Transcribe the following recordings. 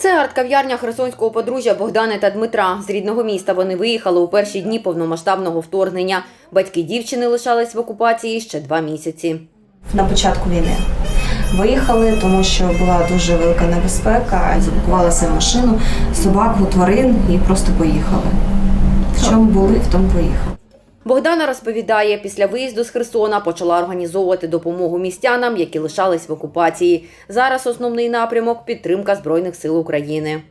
Це арт-кав'ярня херсонського подружжя Богдани та Дмитра. З рідного міста вони виїхали у перші дні повномасштабного вторгнення. Батьки дівчини лишались в окупації ще два місяці. на початку війни. Виїхали, тому що була дуже велика небезпека, запакувалися в машину, собаку, тварин і просто поїхали. В чому були, в тому поїхали. Богдана розповідає, після виїзду з Херсона почала організовувати допомогу містянам, які лишались в окупації. Зараз основний напрямок підтримка Збройних сил України.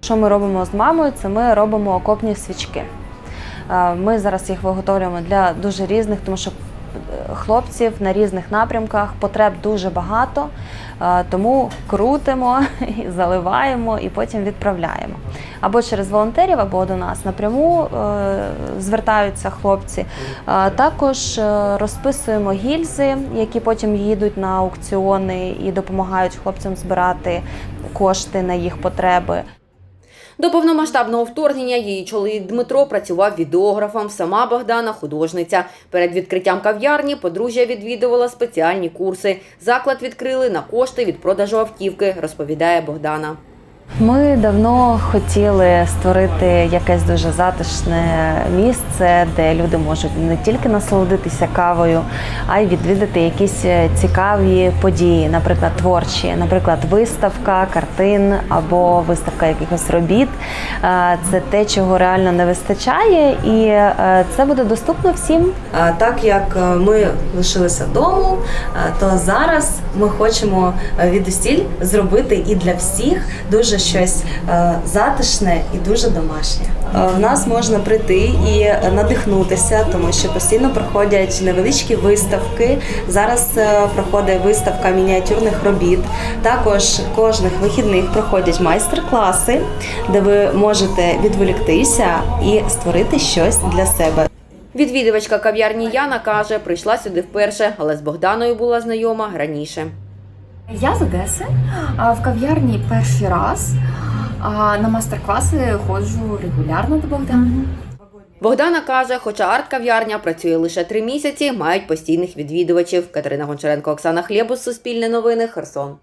Що ми робимо з мамою? Це ми робимо окопні свічки. Е, Ми зараз їх виготовлюємо для дуже різних, тому що хлопців на різних напрямках потреб дуже багато, е, тому крутимо, заливаємо і потім відправляємо. Або через волонтерів, або до нас напряму е, звертаються хлопці. Е, Також розписуємо гільзи, які потім їдуть на аукціони і допомагають хлопцям збирати кошти на їх потреби. До повномасштабного вторгнення її чоловік Дмитро працював відеографом, сама Богдана художниця. Перед відкриттям кав'ярні подружжя відвідувала спеціальні курси. Заклад відкрили на кошти від продажу автівки, розповідає Богдана. Ми давно хотіли створити якесь дуже затишне місце, де люди можуть не тільки насолодитися кавою, а й відвідати якісь е, цікаві події, наприклад, творчі, наприклад, виставка картин або виставка якихось робіт. Е, Це те, чого реально не вистачає, і е, це буде доступно всім. А Так як ми лишилися вдома, то зараз ми хочемо е, від усіль зробити і для всіх дуже щось затишне і дуже домашнє. В нас можна прийти і надихнутися, тому що постійно проходять невеличкі виставки. Зараз е, проходить виставка мініатюрних робіт. Також кожних вихідних проходять майстер-класи, де ви можете відволіктися і створити щось для себе. Відвідувачка кав'ярні Яна каже, прийшла сюди вперше, але з Богданою була знайома раніше. Я з Одеси, а в кав'ярні перший раз. А на мастер-класи ходжу регулярно до Богдана. Богдана каже, хоча арт-кав'ярня працює лише три місяці, мають постійних відвідувачів. Катерина Гончаренко, Оксана Хлєбус, Суспільне новини, Херсон.